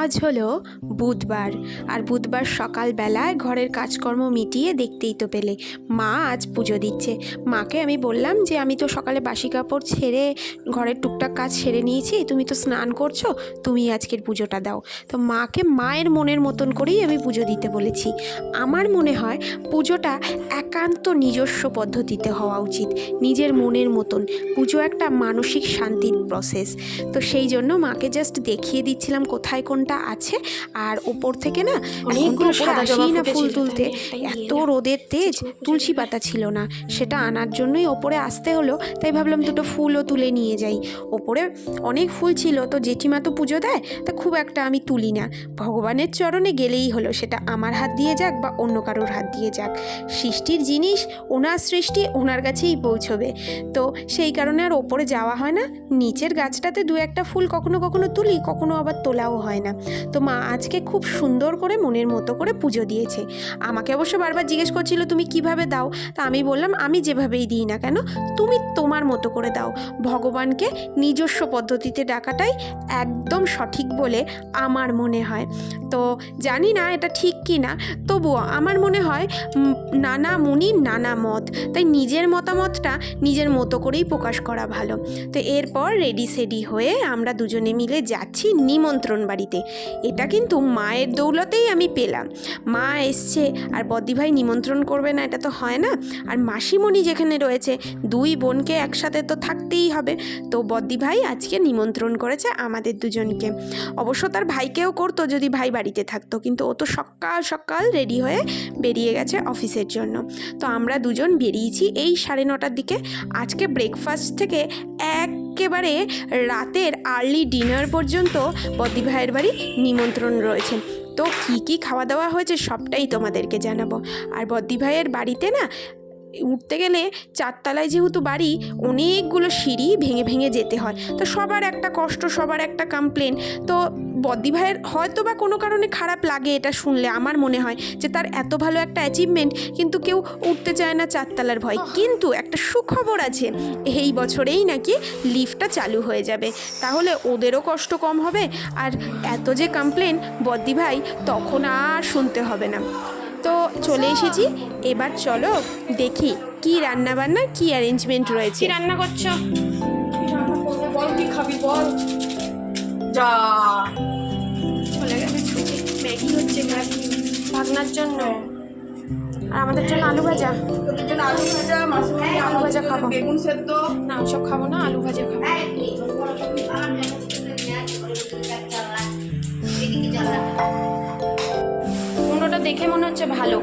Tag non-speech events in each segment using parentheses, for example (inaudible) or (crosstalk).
আজ হলো বুধবার। আর বুধবার সকালবেলায় ঘরের কাজকর্ম মিটিয়ে দেখতেই তো পেলে। মা আজ পুজো দিচ্ছে। মাকে আমি বললাম যে, আমি তো সকালে বাসি কাপড় ছেড়ে ঘরের টুকটাক কাজ সেরে নিয়েছি। তুমি তো স্নান করছ, তুমি আজকের পুজোটা দাও। তো মাকে মায়ের মনের মতন করেই আমি পুজো দিতে বলেছি। আমার মনে হয় পুজোটা একান্ত নিজস্ব পদ্ধতিতে হওয়া উচিত, নিজের মনের মতন। পুজো একটা মানসিক শান্তির প্রসেস তো সেই জন্য মাকে জাস্ট দেখিয়ে দিচ্ছিলাম কোথায় কোনটা আছে আর ওপর থেকে না অনেকগুলো সাদা জবা না ফুল তুলতে। এত রোদের তেজ তুলসী পাতা ছিল না। সেটা আনার জন্যই ওপরে আসতে হলো তাই ভাবলাম দুটো ফুলও তুলে নিয়ে যাই। ওপরে অনেক ফুল ছিল তো জেঠিমা তো পুজো দেয় তা খুব একটা আমি তুলি না। ভগবানের চরণে গেলেই হলো সেটা আমার হাত দিয়ে যাক বা অন্য কারোর হাত দিয়ে যাক। সৃষ্টির জিনিস ওনার সৃষ্টি ওনার কাছেই পৌঁছবে। তো সেই কারণে আর ওপরে যাওয়া হয় না। নিচের গাছটাতে দু একটা ফুল কখনো কখনো তুলি কখনো আবার তোলাও হয় না। তো মা আজকে খুব সুন্দর করে মনের মতো করে পুজো দিয়েছে। আমাকে অবশ্য বারবার জিজ্ঞেস করছিল, তুমি কীভাবে দাও? তা আমি বললাম, আমি যেভাবেই দিই না কেন, তুমি তোমার মতো করে দাও। ভগবানকে নিজস্ব পদ্ধতিতে ডাকাটাই একদম সঠিক বলে আমার মনে হয়। তো জানি না এটা ঠিক কি না, তবুও আমার মনে হয় নানা মুনির নানা মত। তাই নিজের মতামতটা নিজের মতো করেই প্রকাশ করা ভালো। তো এরপর রেডি সেডি হয়ে আমরা দুজনে মিলে যাচ্ছি নিমন্ত্রণ বাড়িতে। এটা কিন্তু মায়ের দৌলতেই আমি পেলাম। মা এসছে, আর বদ্দিভাই নিমন্ত্রণ করবে না, এটা তো হয় না। আর মাসিমণি যেখানে রয়েছে, দুই বোনকে একসাথে তো থাকতেই হবে। তো বদ্দিভাই আজকে নিমন্ত্রণ করেছে আমাদের দুজনকে। অবশ্য তার ভাইকেও করতো যদি ভাই বাড়িতে থাকতো, কিন্তু ও তো সকাল সকাল রেডি হয়ে বেরিয়ে গেছে অফিসের জন্য। তো আমরা দুজন বেরিয়েছি এই সাড়ে নটার দিকে। আজকে ব্রেকফাস্ট থেকে একেবারে রাতের আর্লি ডিনার পর্যন্ত বদ্দি বাড়ি নিমন্ত্রণ রয়েছে। তো কি কি খাওয়া দাওয়া হয়েছে সবটাই তোমাদেরকে জানাব। আর বদ্দি ভাইয়ের বাড়িতে না উঠতে গেলে চারতলায় যেহেতু বাড়ি অনেকগুলো সিঁড়ি ভেঙে ভেঙে যেতে হয়। তো সবার একটা কষ্ট সবার একটা কমপ্লেন তো বদ্দি ভাইয়ের হয়তো বা কোনো কারণে খারাপ লাগে এটা শুনলে আমার মনে হয় যে তার এত ভালো একটা অ্যাচিভমেন্ট কিন্তু কেউ উঠতে চায় না চারতলার ভয়। কিন্তু একটা সুখবর আছে এই বছরেই নাকি লিফটটা চালু হয়ে যাবে। তাহলে ওদেরও কষ্ট কম হবে আর এত যে কমপ্লেন বদ্দি ভাই তখন আর শুনতে হবে না। তো চলে এসেছি এবার চলো দেখি কি রান্না বান্না কি অ্যারেঞ্জমেন্ট রয়েছে রান্না করছ বল কি খাবি বল যা চলে গেছে ম্যাগি হচ্ছে ম্যাগি ভাগনার জন্য আর আমাদের জন্য আলু ভাজা তোদের জন্য আলু ভাজা মাসুরি আলু ভাজা খাব। বেগুন সেদ্ধ না সব খাব না আলু ভাজা খাব দেখে মনে হচ্ছে ভালো।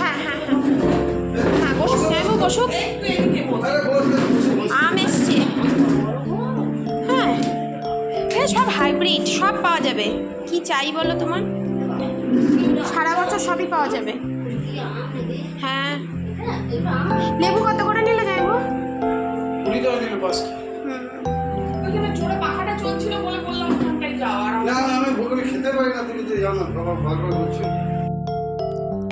হ্যাঁ হ্যাঁ হ্যাঁ। হ্যাঁ হ্যাঁ আম এসছে। হ্যাঁ। হ্যাঁ সব হাইব্রিড সব পাওয়া যাবে। কি চাই বলো তোমার? সারা বছর সবই পাওয়া যাবে। হ্যাঁ। লেবু কত করে নিলে? ওখানটায় যাও আর না না আমি ভোগলে খেতে পারি না তুমি তো জানো বাবা ভালো করছ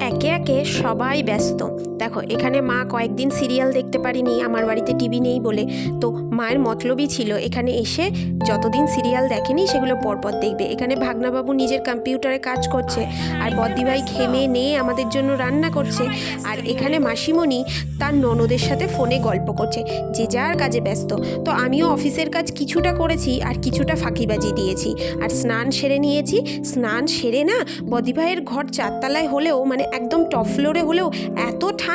একে একে সবাই ব্যস্ত। দেখো, এখানে মা কয়েকদিন সিরিয়াল দেখতে পারিনি, আমার বাড়িতে টিভি নেই বলে। তো মায়ের মতলবই ছিল, এখানে এসে যতদিন সিরিয়াল দেখেনি, সেগুলো পরপর দেখবে। এখানে ভাগনাবাবু নিজের কম্পিউটারে কাজ করছে, আর বদ্দিভাই খেমে নিয়ে আমাদের জন্য রান্না করছে। আর এখানে মাসিমণি তার ননদের সাথে ফোনে গল্প করছে, যে যার কাজে ব্যস্ত। তো আমিও অফিসের কাজ কিছুটা করেছি, আর কিছুটা ফাঁকিবাজি দিয়েছি। আর স্নান সেরে নিয়েছি, স্নান সেরে না বদিভাইয়ের ঘর চারতলায় হলেও মানে একদম টপ ফ্লোরে হলেও, এত ঠান্ডা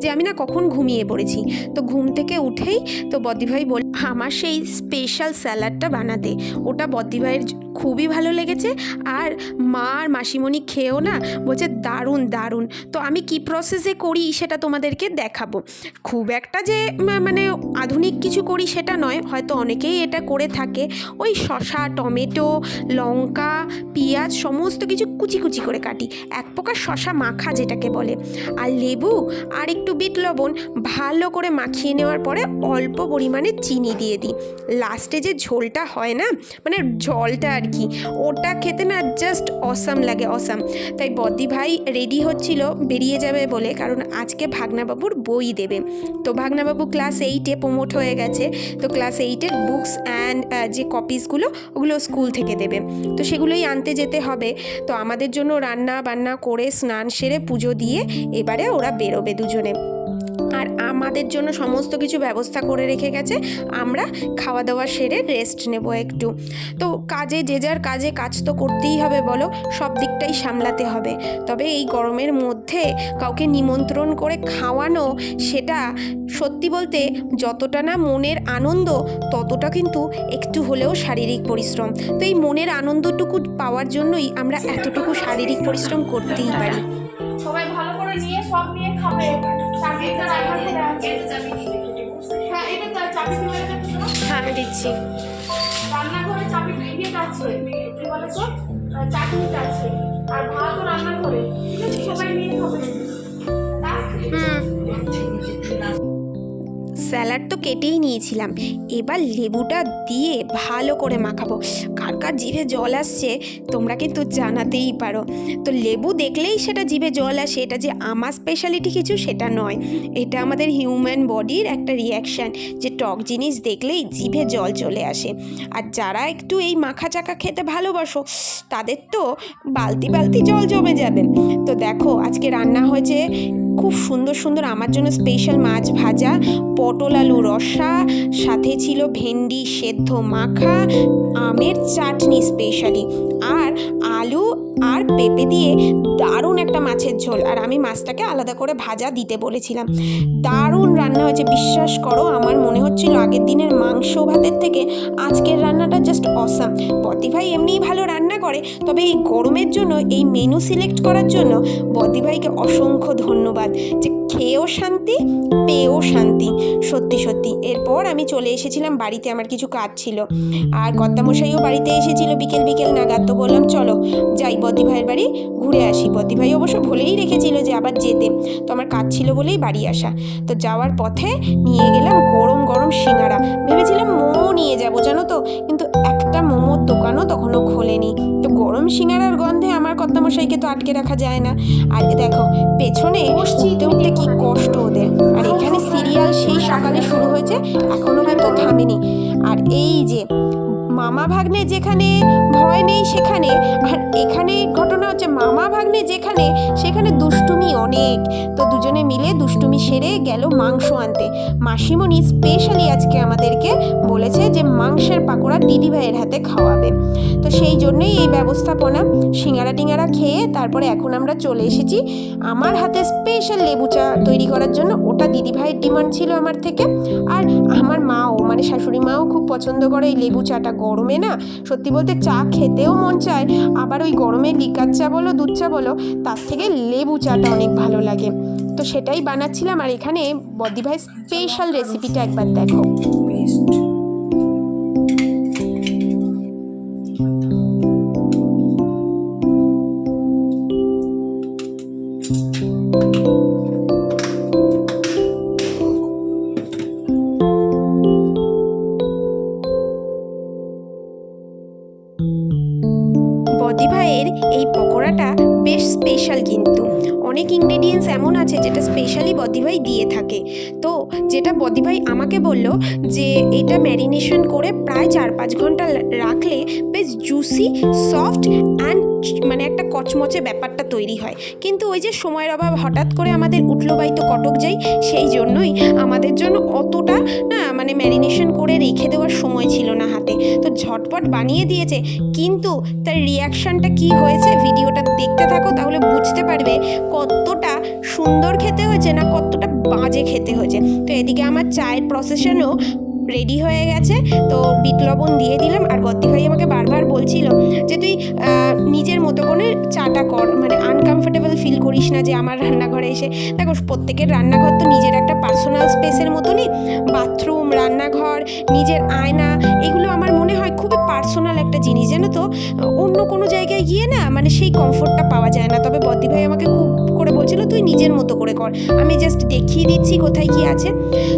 যে আমি না কখন ঘুমিয়ে পড়েছি। তো ঘুম থেকে উঠেই তো বদ্দিভাই বল আমার সেই স্পেশাল স্যালাডটা বানাতে। ওটা বদ্দিভাইয়ের খুবই ভালো লেগেছে। আর মা আর মাসিমণি খেয়েও না বলছে, দারুণ দারুণ। তো আমি কি প্রসেসে করি সেটা তোমাদেরকে দেখাবো। খুব একটা যে মানে আধুনিক কিছু করি সেটা নয়, হয়তো অনেকেই এটা করে থাকে। ওই শশা টমেটো, লঙ্কা, পেঁয়াজ, সমস্ত কিছু কুচি কুচি করে কাটি। এক প্রকার শশা মাখা যেটাকে বলে। আর লেবু আর একটু বিট লবণ ভালো করে মাখিয়ে নেওয়ার পরে অল্প পরিমাণে চিনি দিয়ে দিই। লাস্টে যে ঝোলটা হয় না মানে জলটা আর কি, ওটা খেতে না জাস্ট অসাম লাগে অসাম তাই বদ্দি ভাই রেডি হচ্ছিল, বেরিয়ে যাবে বলে, কারণ আজকে ভাগনাবাবুর বই দেবে। তো ভাগনাবাবু ক্লাস এইটে প্রমোট হয়ে গেছে, তো ক্লাস এইটের বুকস অ্যান্ড যে কপিসগুলো ওগুলো স্কুল থেকে দেবে। তো সেগুলোই আনতে যেতে হবে। তো আমাদের জন্য রান্না বান্না করে স্নান সেরে পুজো দিয়ে এবারে ওরা বেরোবে দুজনে। আর আমাদের জন্য সমস্ত কিছু ব্যবস্থা করে রেখে গেছে। আমরা খাওয়া দাওয়া সেরে রেস্ট নেব একটু। তো কাজে, যে যার কাজে কাজ তো করতেই হবে বলো, সব দিকটাই সামলাতে হবে। তবে এই গরমের মধ্যে কাউকে নিমন্ত্রণ করে খাওয়ানো, সেটা সত্যি বলতে যতটা না মনের আনন্দ, ততটা কিন্তু একটু হলেও শারীরিক পরিশ্রম। তো এই মনের আনন্দটুকু পাওয়ার জন্যই আমরা এতটুকু শারীরিক পরিশ্রম করতেই পারি। সবাই ভালো করে নিয়ে সব নিয়ে খাবে করে হ্যাঁ এটা তো চাবি রেখেছো হ্যাঁ আমি দিচ্ছি। রান্নাঘরে চাবি দিয়ে আছে কি বলে তো চাটনিটা আছে আর ভাত রান্নাঘরে ঠিক আছে সবাই নিয়ে খাবে। স্যালাড তো কেটেই নিয়েছিলাম। এবার লেবুটা দিয়ে ভালো করে মাখাবো। কার কার জিভে জল আসছে, তোমরা কিন্তু জানাতেই পারো। তো লেবু দেখলেই সেটা জিভে জল আসে, এটা যে আমার স্পেশালিটি কিছু সেটা নয়। এটা আমাদের হিউম্যান বডির একটা রিয়াকশান যে টক জিনিস দেখলেই জিভে জল চলে আসে। আর যারা একটু এই মাখা চাকা খেতে ভালোবাসো, তাদের তো বালতি বালতি জল জমে যাবে। তো দেখো, আজকে রান্না হয়েছে খুব সুন্দর সুন্দর আমার জন্য স্পেশাল মাছ ভাজা, পটল আলু রসা, সাথে ছিল ভেন্ডি সেদ্ধ মাখা, আমের চাটনি স্পেশালি আর আলু আর পেঁপে দিয়ে দারুণ একটা মাছের ঝোল। আর আমি মাছটাকে আলাদা করে ভাজা দিতে বলেছিলাম। দারুণ রান্না হয়েছে, বিশ্বাস করো, আমার মনে হচ্ছিল আগের দিনের মাংস ভাতের থেকে আজকের রান্নাটা জাস্ট অসাম বদি ভাই এমনিই ভালো রান্না করে, তবে এই গরমের জন্য, এই মেনু সিলেক্ট করার জন্য বদি ভাইকে অসংখ্য ধন্যবাদ। যে খেয়েও শান্তি, পেয়েও শান্তি। সত্যি সত্যি। এরপর আমি চলে এসেছিলাম, বাড়িতে আমার কিছু কাজ ছিল। আর কর্তামশাইও বাড়িতে এসেছিল, বিকেল বিকেল নাগাদ। তো বললাম, চলো, যাই বদ্দি ভাইয়ের বাড়ি, ঘুরে আসি। বদ্দি ভাই অবশ্য ভুলেই রেখেছিল যে আবার যেতে। তো আমার কাজ ছিল বলেই বাড়ি আসা। তো যাওয়ার পথে নিয়ে গেলাম গরম গরম সিঙ্গারা। ভেবেছিলাম মোমো নিয়ে যাব, জানো তো? কিন্তু একটা মোমোর দোকানও তখনও খোলেনি। তো গরম সিঙ্গারার গন্ধে কর্তামশাইকে তো আটকে রাখা যায় না। আর দেখো, পেছনে উঠতে উঠতে কি কষ্ট ওদের। আর এখানে সিরিয়াল সেই সকালে শুরু হয়েছে, এখনও কিন্তু থামেনি। আর এই যে মামা ভাগ্নে যেখানে ভয় নেই সেখানে, আর এখানে ঘটনা হচ্ছে মামা ভাগ্নে যেখানে, সেখানে দুষ্টুমি অনেক। তো দুজনে মিলে দুষ্টুমি সেরে গেল মাংস আনতে। মাসিমণি স্পেশালি আজকে আমাদেরকে বলেছে যে মাংসের পাকোড়া দিদি ভাইয়ের হাতে খাওয়াবে। তো সেই জন্যই এই ব্যবস্থাপনা সিঙ্গারা টিঙ্গারা খেয়ে তারপরে এখন আমরা চলে এসেছি। আমার হাতে স্পেশাল লেবু চা তৈরি করার জন্য, ওটা দিদি ভাইয়ের ডিমান্ড ছিল আমার থেকে। আর আমার মাও মানে শাশুড়ি মাও খুব পছন্দ করে এই লেবু চাটা। গরমে না, সত্যি বলতে চা খেতেও মন চায়। আবার ওই গরমে লিকার চা বলো, দুধ চা বলো, তার থেকে লেবু চাটা অনেক ভালো লাগে। তো সেটাই বানাচ্ছিলাম, আর এখানে বদ্দি ভাই স্পেশাল রেসিপিটা একবার দেখো। ভাইয়ের এই পকোড়াটা বেশ স্পেশাল কিন্তু। অনেক ইনগ্রেডিয়েন্টস এমন আছে যেটা স্পেশালি বদিভাই দিয়ে থাকে। তো যেটা বদি ভাই আমাকে বলল যে এটা ম্যারিনেশন করে প্রায় চার পাঁচ ঘণ্টা রাখলে বেশ জুসি সফট অ্যান্ড মানে একটা কচমচে ব্যাপারটা তৈরি হয়। কিন্তু ওই যে সময়ের অভাব হঠাৎ করে আমাদের উঠল বাই তো কটক যাই, সেই জন্যই আমাদের জন্য অতটা না মানে ম্যারিনেশন করে রেখে দেওয়ার সময় ছিল না হাতে। তো ঝটপট বানিয়ে দিয়েছে, কিন্তু তার রিয়াকশানটা কি হয়েছে ভিডিওটা দেখতে থাকো, তাহলে বুঝতে পারবে কতটা সুন্দর খেতে হয়েছে না কতটা বাজে খেতে হয়েছে। তো এদিকে আমার চায়ের প্রসেশনও রেডি হয়ে গেছে, তো বিট লবণ দিয়ে দিলাম আর বদ্দি ভাই আমাকে বারবার বলছিল যে তুই নিজের মতো করে চাটা কর মানে আনকমফোর্টেবল ফিল করিস না যে আমার রান্নাঘরে এসে। দেখো, প্রত্যেকের রান্নাঘর তো নিজের একটা পার্সোনাল স্পেসের মতনই বাথরুম রান্নাঘর, নিজের আয়না, এগুলো আমার মনে হয় খুবই পার্সোনাল একটা জিনিস, জানো তো? অন্য কোনো জায়গায় গিয়ে না মানে সেই কমফোর্টটা পাওয়া যায় না। তবে বদ্দি ভাই আমাকে খুব করে বলছিল, তুই নিজের মতো করে কর। আমি জাস্ট দেখিয়ে দিচ্ছি কোথায় কি আছে।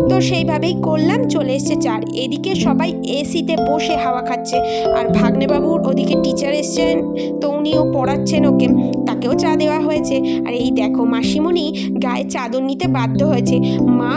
তো সেইভাবেই করলাম, চলে এসছে চার। এদিকে সবাই এসিতে বসে হাওয়া খাচ্ছে। আর ভাগ্নেবাবুর ওদিকে টিচার এসছেন, তো উনিও পড়াচ্ছেন ওকে। তাকেও চা দেওয়া হয়েছে। আর এই দেখো মাসিমণি গায়ে চাদর নিতে বাধ্য হয়েছে। মা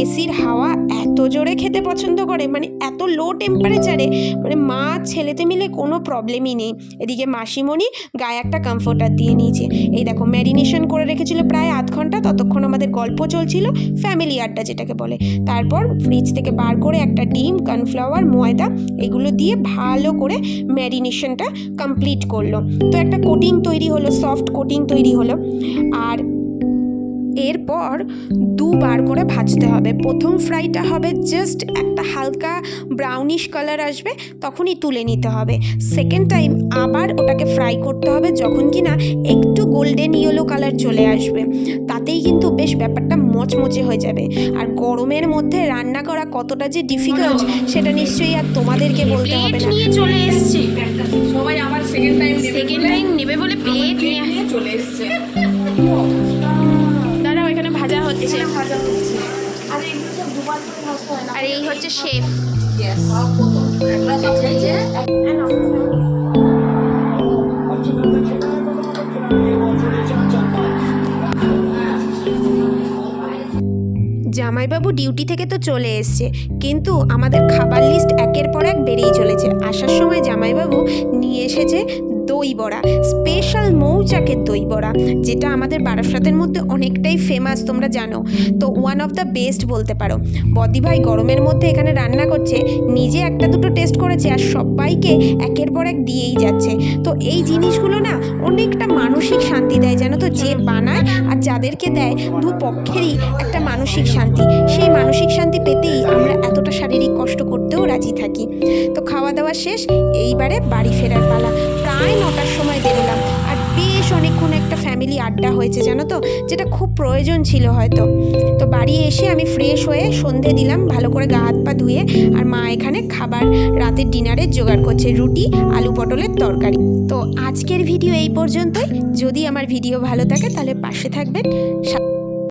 এসির হাওয়া এত জোরে খেতে পছন্দ করে। মানে এত লো টেম্পারেচারে মানে মা ছেলেতে মিলে কোনো প্রবলেমই নেই। এদিকে মাসিমণি গায়ে একটা কমফোর্টার দিয়ে নিয়েছে। এই দেখো ম্যারিনেশন করে রেখেছিল প্রায় আধ ঘণ্টা, ততক্ষণ আমাদের গল্প চলছিল ফ্যামিলি আড্ডা যেটাকে বলে। তারপর ফ্রিজ থেকে বার করে একটা ডিম কর্নফ্লাওয়ার ময়দা এগুলো দিয়ে ভালো করে ম্যারিনেশনটা কমপ্লিট করল। তো একটা কোটিং তৈরি হলো সফট কোটিং তৈরি হলো। আর এরপর দুবার করে ভাজতে হবে। প্রথম ফ্রাইটা হবে জাস্ট একটা হালকা ব্রাউনিশ কালার আসবে তখনই তুলে নিতে হবে। সেকেন্ড টাইম আবার ওটাকে ফ্রাই করতে হবে যখন কি না একটু গোল্ডেন ইয়েলো কালার চলে আসবে। তাতেই কিন্তু বেশ ব্যাপারটা মচমচে হয়ে যাবে। আর গরমের মধ্যে রান্না করা কতটা যে ডিফিকাল্ট সেটা নিশ্চয়ই আর তোমাদেরকে বলতে হবে না। নিয়ে চলে এসছে। সবাই আবার সেকেন্ড টাইম সেকেন্ড টাইম নেবে বলে প্লেট নিয়ে চলে এসছে। (laughs) হচ্ছে। আর হয় এই হচ্ছে শেফ। সাজিয়েছে জামাইবাবু ডিউটি থেকে তো চলে এসছে কিন্তু আমাদের খাবার লিস্ট একের পর এক বেড়েই চলেছে। আসার সময় জামাইবাবু নিয়ে এসেছে দই বড়া স্পেশাল মৌচাকের দই বড়া যেটা আমাদের বারাসাতের মধ্যে অনেকটাই ফেমাস তোমরা জানো। তো ওয়ান অফ দ্য বেস্ট বলতে পারো। বদি ভাই গরমের মধ্যে এখানে রান্না করছে, নিজে একটা দুটো টেস্ট করেছে আর সবাইকে একের পর এক দিয়েই যাচ্ছে। তো এই জিনিসগুলো না অনেকটা মানসিক শান্তি দেয়, জানো তো? যে বানায় আর যাদেরকে দেয় দু পক্ষেরই একটা মানসিক শান্তি। সেই মানসিক শান্তি পেতেই আমরা এতটা শারীরিক কষ্ট করতেও রাজি থাকি। তো খাওয়া দাওয়া শেষ, এইবারে বাড়ি ফেরার পালা। প্রায় নটার সময় বেরোলাম। আর বেশ অনেকক্ষণ একটা ফ্যামিলি আড্ডা হয়েছে, জানো তো? যেটা খুব প্রয়োজন ছিল হয়তো। তো বাড়ি এসে আমি ফ্রেশ হয়ে সন্ধে দিলাম, ভালো করে গা হাত পা ধুয়ে, আর মা এখানে খাবার, রাতের ডিনারের জোগাড় করছে, রুটি, আলু পটলের তরকারি। তো আজকের ভিডিও এই পর্যন্তই। যদি আমার ভিডিও ভালো থাকে, তাহলে পাশে থাকবেন।